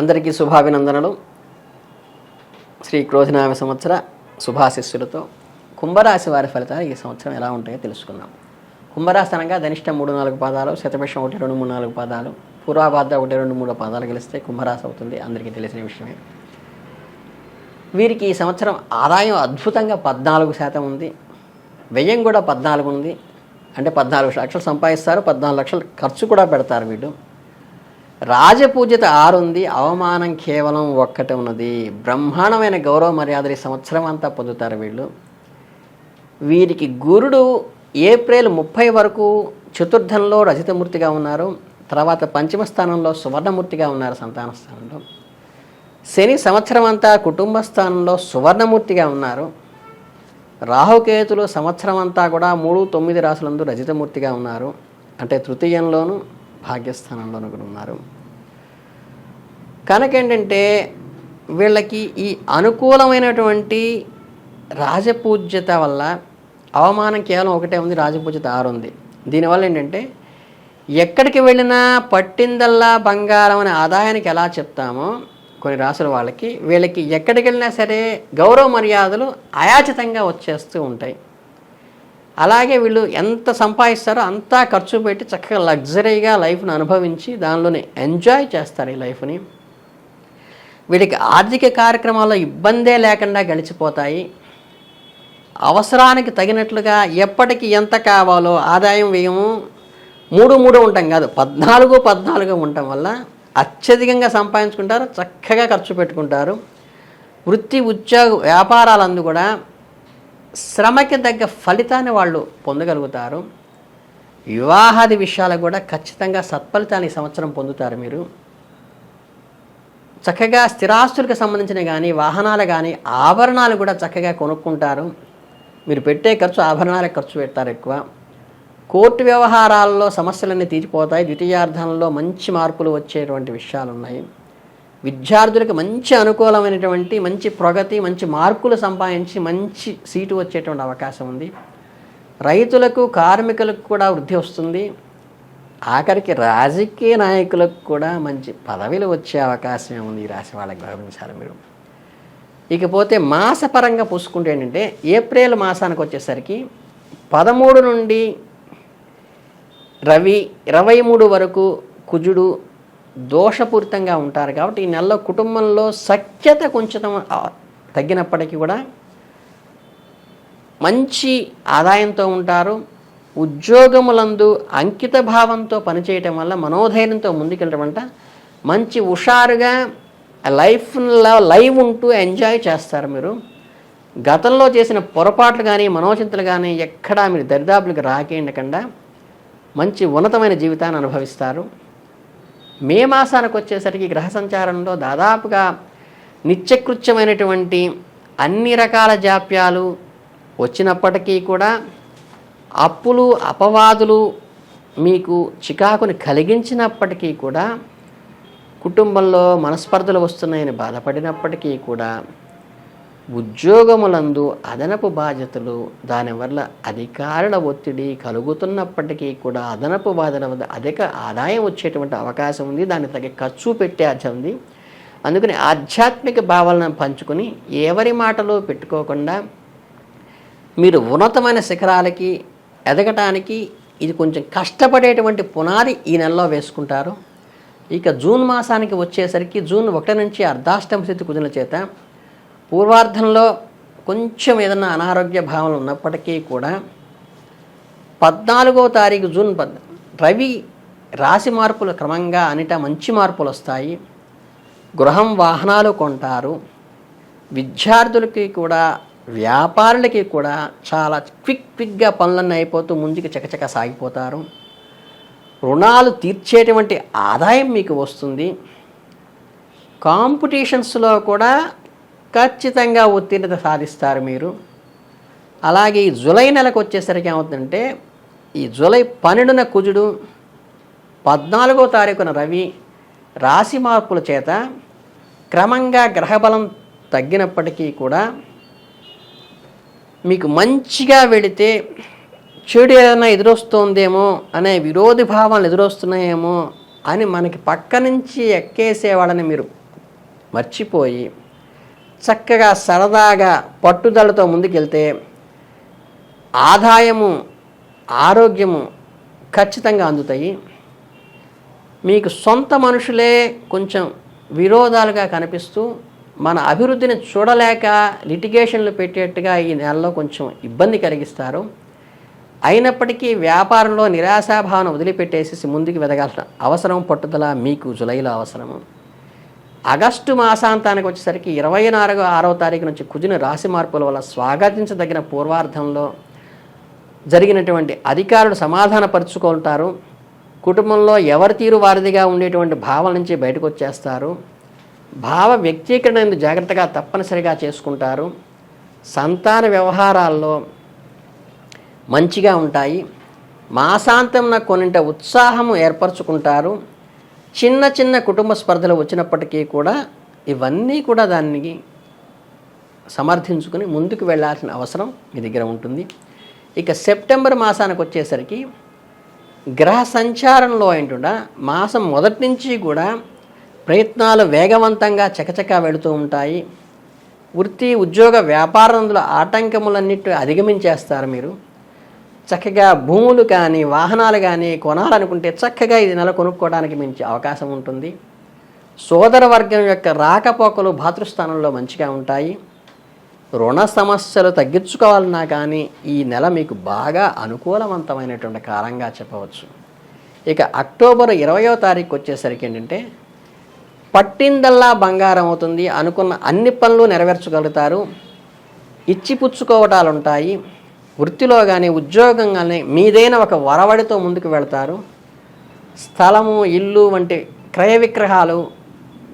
అందరికీ శుభాభినందనలు. శ్రీ క్రోధినామ సంవత్సర శుభాశిస్సులతో కుంభరాశి వారి ఫలితాలు ఈ సంవత్సరం ఎలా ఉంటాయో తెలుసుకుందాం. కుంభరాశి అనగా ధనిష్టం మూడు నాలుగు పాదాలు శతభిషం ఒకటి రెండు మూడు నాలుగు పాదాలు పూర్వాబాధ ఒకటి రెండు మూడు పాదాలు కలిస్తే కుంభరాశి అవుతుంది. అందరికీ తెలిసిన విషయమే. వీరికి ఈ సంవత్సరం ఆదాయం అద్భుతంగా పద్నాలుగు శాతం ఉంది. వ్యయం కూడా పద్నాలుగు ఉంది. అంటే పద్నాలుగు లక్షలు సంపాదిస్తారు పద్నాలుగు లక్షలు ఖర్చు కూడా పెడతారు వీళ్ళు. రాజపూజిత ఆరుంది అవమానం కేవలం ఒక్కటే ఉన్నది. బ్రహ్మాండమైన గౌరవ మర్యాదలు ఈ సంవత్సరం అంతా పొందుతారు వీళ్ళు. వీరికి గురుడు ఏప్రిల్ ముప్పై వరకు చతుర్థంలో రజితమూర్తిగా ఉన్నారు. తర్వాత పంచమ స్థానంలో సువర్ణమూర్తిగా ఉన్నారు సంతాన స్థానంలో. శని సంవత్సరం అంతా కుటుంబ స్థానంలో సువర్ణమూర్తిగా ఉన్నారు. రాహుకేతులు సంవత్సరం అంతా కూడా మూడు తొమ్మిది రాసులందు రజితమూర్తిగా ఉన్నారు. అంటే తృతీయంలోను భాగ్యస్థానంలోనూ కూడా ఉన్నారు. కనుకేంటంటే వీళ్ళకి ఈ అనుకూలమైనటువంటి రాజపూజ్యత వల్ల అవమానం కేవలం ఒకటే ఉంది రాజపూజ్యత ఆరు ఉంది. దీనివల్ల ఏంటంటే ఎక్కడికి వెళ్ళినా పట్టిందల్లా బంగారం అనే ఆదాయానికి ఎలా చెప్తామో కొన్ని రాసుల వాళ్ళకి వీళ్ళకి ఎక్కడికి వెళ్ళినా సరే గౌరవ మర్యాదలు అయాచితంగా వచ్చేస్తూ ఉంటాయి. అలాగే వీళ్ళు ఎంత సంపాదిస్తారో అంతా ఖర్చు పెట్టి చక్కగా లగ్జరీగా లైఫ్ను అనుభవించి దానిలోనే ఎంజాయ్ చేస్తారు ఈ లైఫ్ని. వీడికి ఆర్థిక కార్యక్రమాల్లో ఇబ్బందే లేకుండా గడిచిపోతాయి. అవసరానికి తగినట్లుగా ఎప్పటికి ఎంత కావాలో ఆదాయం వ్యయము మూడు మూడు ఉంటాం కాదు పద్నాలుగు పద్నాలుగు ఉండటం వల్ల అత్యధికంగా సంపాదించుకుంటారు చక్కగా ఖర్చు పెట్టుకుంటారు. వృత్తి ఉద్యోగ వ్యాపారాలందు కూడా శ్రమకి తగ్గ ఫలితాన్ని వాళ్ళు పొందగలుగుతారు. వివాహాది విషయాలు కూడా ఖచ్చితంగా సత్ఫలితాన్ని ఈ సంవత్సరం పొందుతారు మీరు. చక్కగా స్థిరాస్తులకు సంబంధించిన కానీ వాహనాలు కానీ ఆభరణాలు కూడా చక్కగా కొనుక్కుంటారు. మీరు పెట్టే ఖర్చు ఆభరణాలకు ఖర్చు పెడతారు ఎక్కువ. కోర్టు వ్యవహారాల్లో సమస్యలన్నీ తీరిపోతాయి. ద్వితీయార్థంలో మంచి మార్పులు వచ్చేటువంటి విషయాలు ఉన్నాయి విద్యార్థులకు మంచి అనుకూలమైనటువంటి మంచి ప్రగతి మంచి మార్కులు సంపాదించి మంచి సీటు వచ్చేటువంటి అవకాశం ఉంది. రైతులకు కార్మికులకు కూడా వృద్ధి వస్తుంది. ఆఖరికి రాజకీయ నాయకులకు కూడా మంచి పదవిలు వచ్చే అవకాశం ఉంది ఈ రాశి వాళ్ళకి గమనించాలి మీరు. ఇకపోతే మాసపరంగా పూసుకుంటే ఏంటంటే ఏప్రిల్ మాసానికి వచ్చేసరికి పదమూడు నుండి రవి ఇరవై మూడు వరకు కుజుడు దోషపూరితంగా ఉంటారు కాబట్టి ఈ నెలలో కుటుంబంలో సఖ్యత కొంచెం తగ్గినప్పటికీ కూడా మంచి ఆదాయంతో ఉంటారు ఉద్యోగములందు అంకిత భావంతో పనిచేయటం వల్ల మనోధైర్యంతో ముందుకెళ్ళడం మంచి హుషారుగా లైఫ్లో లైవ్ ఉంటూ ఎంజాయ్ చేస్తారు మీరు. గతంలో చేసిన పొరపాట్లు కానీ మనోచింతలు కానీ ఎక్కడా మీరు దరిదాపులకు రాకేయకుండా మంచి ఉన్నతమైన జీవితాన్ని అనుభవిస్తారు. మే మాసానికి వచ్చేసరికి గ్రహ సంచారంలో దాదాపుగా నిత్యకృత్యమైనటువంటి అన్ని రకాల జాప్యాలు వచ్చినప్పటికీ కూడా అప్పులు అపవాదులు మీకు చికాకుని కలిగించినప్పటికీ కూడా కుటుంబంలో మనస్పర్ధలు వస్తున్నాయని బాధపడినప్పటికీ కూడా ఉద్యోగములందు అదనపు బాధ్యతలు దానివల్ల అధికారుల ఒత్తిడి కలుగుతున్నప్పటికీ కూడా అదనపు బాధల వద్ద అధిక ఆదాయం వచ్చేటువంటి అవకాశం ఉంది. దానికి తగ్గ ఖర్చు పెట్టే అర్థం ఉంది. అందుకని ఆధ్యాత్మిక భావాలను పంచుకొని ఎవరి మాటలు పెట్టుకోకుండా మీరు ఉన్నతమైన శిఖరాలకి ఎదగటానికి ఇది కొంచెం కష్టపడేటువంటి పునాది ఈ నెలలో వేసుకుంటారు. ఇక జూన్ మాసానికి వచ్చేసరికి జూన్ ఒకటి నుంచి అర్ధాష్టమ స్థితి కుదిన చేత పూర్వార్ధంలో కొంచెం ఏదైనా అనారోగ్య భావన ఉన్నప్పటికీ కూడా పద్నాలుగో తారీఖు జూన్ పద్ రవి రాశి మార్పులు క్రమంగా అనిట మంచి మార్పులు వస్తాయి. గృహం వాహనాలు కొంటారు. విద్యార్థులకి కూడా వ్యాపారులకి కూడా చాలా క్విక్ క్విక్గా పనులన్నీ అయిపోతూ ముందుకు చకచక సాగిపోతారు. రుణాలు తీర్చేటువంటి ఆదాయం మీకు వస్తుంది. కాంపిటీషన్స్లో కూడా ఖచ్చితంగా ఉత్తీర్ణత సాధిస్తారు మీరు. అలాగే ఈ జులై నెలకు వచ్చేసరికి ఏమవుతుందంటే ఈ జూలై పన్నెండున కుజుడు పద్నాలుగో తారీఖున రవి రాశి మార్పుల చేత క్రమంగా గ్రహబలం తగ్గినప్పటికీ కూడా మీకు మంచిగా వెళితే చెడు ఏదైనా ఎదురొస్తోందేమో అనే విరోధి భావాలు ఎదురొస్తున్నాయేమో అని మనకి పక్క నుంచి ఎక్కేసే వాళ్ళని మీరు మర్చిపోయి చక్కగా సరదాగా పట్టుదలతో ముందుకెళ్తే ఆదాయము ఆరోగ్యము ఖచ్చితంగా అందుతాయి. మీకు సొంత మనుషులే కొంచెం విరోధాలుగా కనిపిస్తూ మన అభివృద్ధిని చూడలేక లిటిగేషన్లు పెట్టేట్టుగా ఈ నెలలో కొంచెం ఇబ్బంది కలిగిస్తారు. అయినప్పటికీ వ్యాపారంలో నిరాశాభావన వదిలిపెట్టేసి ముందుకు వెదగాల్సిన అవసరం పట్టుదల మీకు జులైలో అవసరము. ఆగస్టు మాసాంతానికి వచ్చేసరికి ఇరవై నాలుగు ఆరవ తారీఖు నుంచి కుదిన రాశి మార్పుల వల్ల స్వాగతించదగిన పూర్వార్ధంలో జరిగినటువంటి అధికారులు సమాధానపరుచుకుంటారు. కుటుంబంలో ఎవరి తీరు వారిదిగా ఉండేటువంటి భావం నుంచి బయటకు వచ్చేస్తారు భావ వ్యక్తీకరణ జాగ్రత్తగా తప్పనిసరిగా చేసుకుంటారు. సంతాన వ్యవహారాల్లో మంచిగా ఉంటాయి. మాసాంతంన కొన్నింట ఉత్సాహము ఏర్పరచుకుంటారు. చిన్న చిన్న కుటుంబ స్పర్ధలు వచ్చినప్పటికీ కూడా ఇవన్నీ కూడా దాన్ని సమర్థించుకుని ముందుకు వెళ్ళాల్సిన అవసరం మీ దగ్గర ఉంటుంది. ఇక సెప్టెంబర్ మాసానికి వచ్చేసరికి గ్రహ సంచారంలో ఏంటుండా మాసం మొదటి నుంచి కూడా ప్రయత్నాలు వేగవంతంగా చకచకా వెళుతూ ఉంటాయి. వృత్తి ఉద్యోగ వ్యాపారంలో ఆటంకములన్నిటి అధిగమించేస్తారు మీరు. చక్కగా భూములు కానీ వాహనాలు కానీ కొనాలనుకుంటే చక్కగా ఇది నెల కొనుక్కోవడానికి మంచి అవకాశం ఉంటుంది. సోదర వర్గం యొక్క రాకపోకలు భాతృస్థానంలో మంచిగా ఉంటాయి. రుణ సమస్యలు తగ్గించుకోవాలన్నా కానీ ఈ నెల మీకు బాగా అనుకూలవంతమైనటువంటి కాలంగా చెప్పవచ్చు. ఇక అక్టోబర్ ఇరవయో తారీఖు వచ్చేసరికి ఏంటంటే పట్టిందల్లా బంగారం అవుతుంది. అనుకున్న అన్ని పనులు నెరవేర్చగలుగుతారు. ఇచ్చిపుచ్చుకోవటాలు ఉంటాయి. వృత్తిలో కానీ ఉద్యోగం కానీ మీదైన ఒక వరవడితో ముందుకు వెళతారు. స్థలము ఇల్లు వంటి క్రయ విగ్రహాలు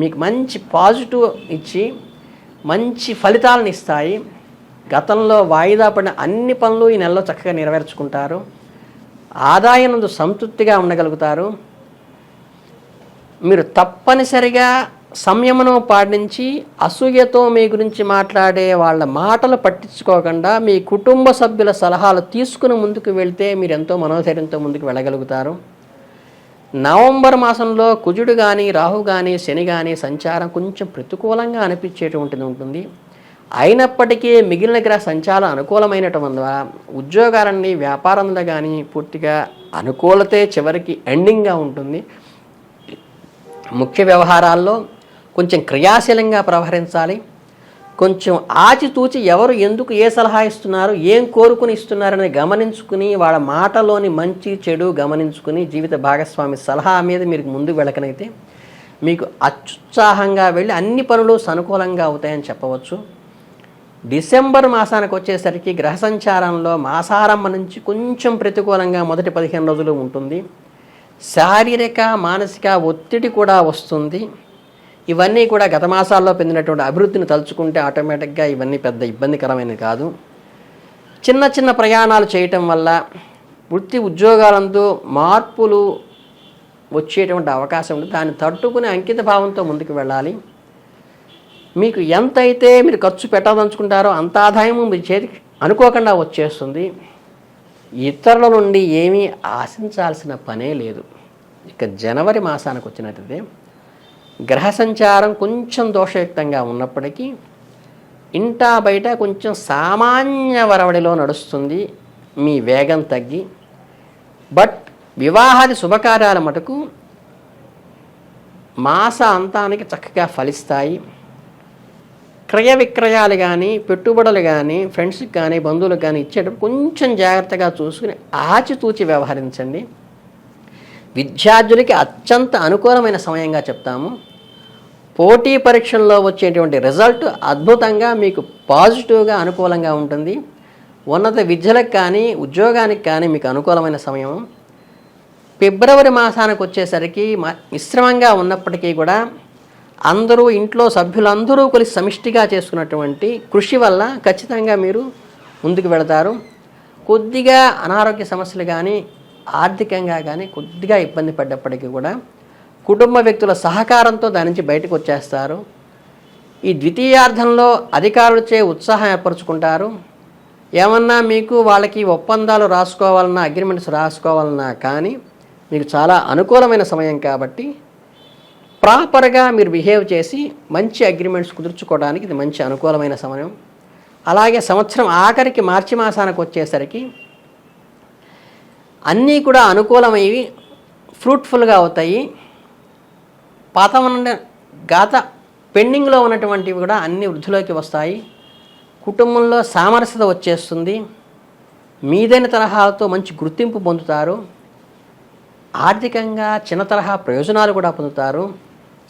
మీకు మంచి పాజిటివ్ ఇచ్చి మంచి ఫలితాలను ఇస్తాయి. గతంలో వాయిదా పడిన అన్ని పనులు ఈ నెలలో చక్కగా నెరవేర్చుకుంటారు. ఆదాయం సంతృప్తిగా ఉండగలుగుతారు. మీరు తప్పనిసరిగా సంయమనం పాటించి అసూయతో మీ గురించి మాట్లాడే వాళ్ళ మాటలు పట్టించుకోకుండా మీ కుటుంబ సభ్యుల సలహాలు తీసుకుని ముందుకు వెళ్తే మీరు ఎంతో మనోధైర్యంతో ముందుకు వెళ్ళగలుగుతారు. నవంబర్ మాసంలో కుజుడు కానీ రాహు కానీ శని కానీ సంచారం కొంచెం ప్రతికూలంగా అనిపించేటువంటిది ఉంటుంది. అయినప్పటికీ మిగిలిన గ్రహ సంచారం అనుకూలమైనటువంటి ద్వారా ఉద్యోగాలన్నీ వ్యాపారంలో కానీ పూర్తిగా అనుకూలతే చివరికి ఎండింగ్గా ఉంటుంది. ముఖ్య వ్యవహారాల్లో కొంచెం క్రియాశీలంగా ప్రవహరించాలి కొంచెం ఆచితూచి ఎవరు ఎందుకు ఏ సలహా ఇస్తున్నారు ఏం కోరుకుని ఇస్తున్నారని గమనించుకుని వాళ్ళ మాటలోని మంచి చెడు గమనించుకుని జీవిత భాగస్వామి సలహా మీద మీరు ముందుకు వెళ్ళకనైతే మీకు అత్యుత్సాహంగా వెళ్ళి అన్ని పనులు సానుకూలంగా అవుతాయని చెప్పవచ్చు. డిసెంబర్ మాసానికి వచ్చేసరికి గ్రహ సంచారంలో మాసారంభ నుంచి కొంచెం ప్రతికూలంగా మొదటి పదిహేను రోజులు ఉంటుంది. శారీరక మానసిక ఒత్తిడి కూడా వస్తుంది. ఇవన్నీ కూడా గత మాసాల్లో పొందినటువంటి అభివృద్ధిని తలుచుకుంటే ఆటోమేటిక్గా ఇవన్నీ పెద్ద ఇబ్బందికరమైనవి కాదు. చిన్న చిన్న ప్రయాణాలు చేయటం వల్ల వృత్తి ఉద్యోగాలందు మార్పులు వచ్చేటువంటి అవకాశం ఉంది. దాన్ని తట్టుకుని అంకిత భావంతో ముందుకు వెళ్ళాలి. మీకు ఎంతైతే మీరు ఖర్చు పెట్టదలుచుకుంటారో అంత ఆదాయము మీ చేతికి అనుకోకుండా వచ్చేస్తుంది. ఇతరుల నుండి ఏమీ ఆశించాల్సిన పనే లేదు. ఇక జనవరి మాసానికి వచ్చినట్లయితే గ్రహ సంచారం కొంచెం దోషయుక్తంగా ఉన్నప్పటికీ ఇంటా బయట కొంచెం సామాన్య వరవడిలో నడుస్తుంది మీ వేగం తగ్గి. బట్ వివాహాది శుభకార్యాల మటుకు మాస అంతానికి చక్కగా ఫలిస్తాయి. క్రయ విక్రయాలు కానీ పెట్టుబడులు కానీ ఫ్రెండ్స్కి కానీ బంధువులకు కానీ ఇచ్చేటప్పుడు కొంచెం జాగ్రత్తగా చూసుకుని ఆచితూచి వ్యవహరించండి. విద్యార్థులకి అత్యంత అనుకూలమైన సమయంగా చెప్తాము. పోటీ పరీక్షల్లో వచ్చేటువంటి రిజల్ట్ అద్భుతంగా మీకు పాజిటివ్గా అనుకూలంగా ఉంటుంది. ఉన్నత విద్యలకు కానీ ఉద్యోగానికి కానీ మీకు అనుకూలమైన సమయం. ఫిబ్రవరి మాసానికి వచ్చేసరికి మిశ్రమంగా ఉన్నప్పటికీ కూడా అందరూ ఇంట్లో సభ్యులందరూ కలిసి సమిష్టిగా చేసుకున్నటువంటి కృషి వల్ల ఖచ్చితంగా మీరు ముందుకు వెళతారు. కొద్దిగా అనారోగ్య సమస్యలు కానీ ఆర్థికంగా కానీ కొద్దిగా ఇబ్బంది పడ్డప్పటికీ కూడా కుటుంబ వ్యక్తుల సహకారంతో దాని నుంచి బయటకు వచ్చేస్తారు. ఈ ద్వితీయార్థంలో అధికారులచే ఉత్సాహం ఏర్పరచుకుంటారు ఏమన్నా మీకు వాళ్ళకి ఒప్పందాలు రాసుకోవాలన్నా అగ్రిమెంట్స్ రాసుకోవాలన్నా కానీ మీకు చాలా అనుకూలమైన సమయం కాబట్టి ప్రాపర్గా మీరు బిహేవ్ చేసి మంచి అగ్రిమెంట్స్ కుదుర్చుకోవడానికి ఇది మంచి అనుకూలమైన సమయం. అలాగే సంవత్సరం ఆఖరికి మార్చి మాసానికి వచ్చేసరికి అన్నీ కూడా అనుకూలమైవి ఫ్రూట్ఫుల్గా అవుతాయి. పాత ఉన్న గాత పెండింగ్లో ఉన్నటువంటివి కూడా అన్ని వృద్ధిలోకి వస్తాయి. కుటుంబంలో సామరస్యత వచ్చేస్తుంది. మీదైన తరహాలతో మంచి గుర్తింపు పొందుతారు. ఆర్థికంగా చిన్న తరహా ప్రయోజనాలు కూడా పొందుతారు.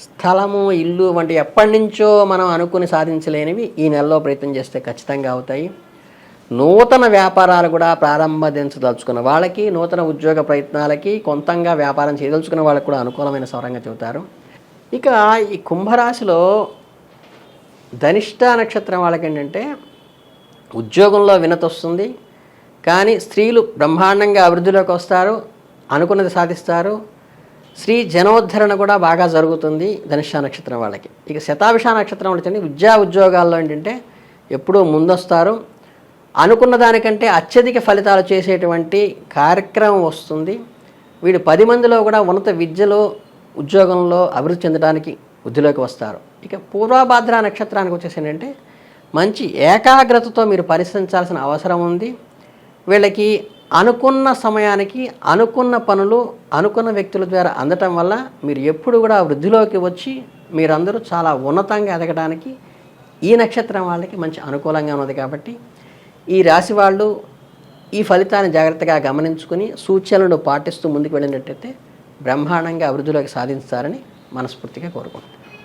స్థలము ఇల్లు వంటి ఎప్పటి నుంచో మనం అనుకుని సాధించలేనివి ఈ నెలలో ప్రయత్నం చేస్తే ఖచ్చితంగా అవుతాయి. నూతన వ్యాపారాలు కూడా ప్రారంభించదలుచుకున్న వాళ్ళకి నూతన ఉద్యోగ ప్రయత్నాలకి కొంతంగా వ్యాపారం చేయదలుచుకున్న వాళ్ళకి కూడా అనుకూలమైన సౌరంగా చెబుతారు. ఇక ఈ కుంభరాశిలో ధనిష్ట నక్షత్రం వాళ్ళకి ఏంటంటే ఉద్యోగంలో వినతి వస్తుంది. కానీ స్త్రీలు బ్రహ్మాండంగా అభివృద్ధిలోకి వస్తారు అనుకున్నది సాధిస్తారు. స్త్రీ జనోద్ధరణ కూడా బాగా జరుగుతుంది ధనుష నక్షత్రం వాళ్ళకి. ఇక శతాభిష నక్షత్రం వాళ్ళకి విద్యా ఉద్యోగాల్లో ఏంటంటే ఎప్పుడూ ముందొస్తారు. అనుకున్న దానికంటే అత్యధిక ఫలితాలు చేసేటువంటి కార్యక్రమం వస్తుంది. వీడు పది మందిలో కూడా ఉన్నత విద్యలో ఉద్యోగంలో అభివృద్ధి చెందడానికి వృద్ధిలోకి వస్తారు. ఇక పూర్వభాద్ర నక్షత్రానికి వచ్చేసి ఏంటంటే మంచి ఏకాగ్రతతో మీరు పరిశ్రమించాల్సిన అవసరం ఉంది. వీళ్ళకి అనుకున్న సమయానికి అనుకున్న పనులు అనుకున్న వ్యక్తుల ద్వారా అందటం వల్ల మీరు ఎప్పుడు కూడా వృద్ధిలోకి వచ్చి మీరందరూ చాలా ఉన్నతంగా ఎదగడానికి ఈ నక్షత్రం వాళ్ళకి మంచి అనుకూలంగా ఉన్నది కాబట్టి ఈ రాశి వాళ్ళు ఈ ఫలితాన్ని జాగ్రత్తగా గమనించుకుని సూచనలను పాటిస్తూ ముందుకు వెళ్ళినట్టయితే బ్రహ్మాండంగా అభివృద్ధిలోకి సాధిస్తారని మనస్ఫూర్తిగా కోరుకుంటున్నాను.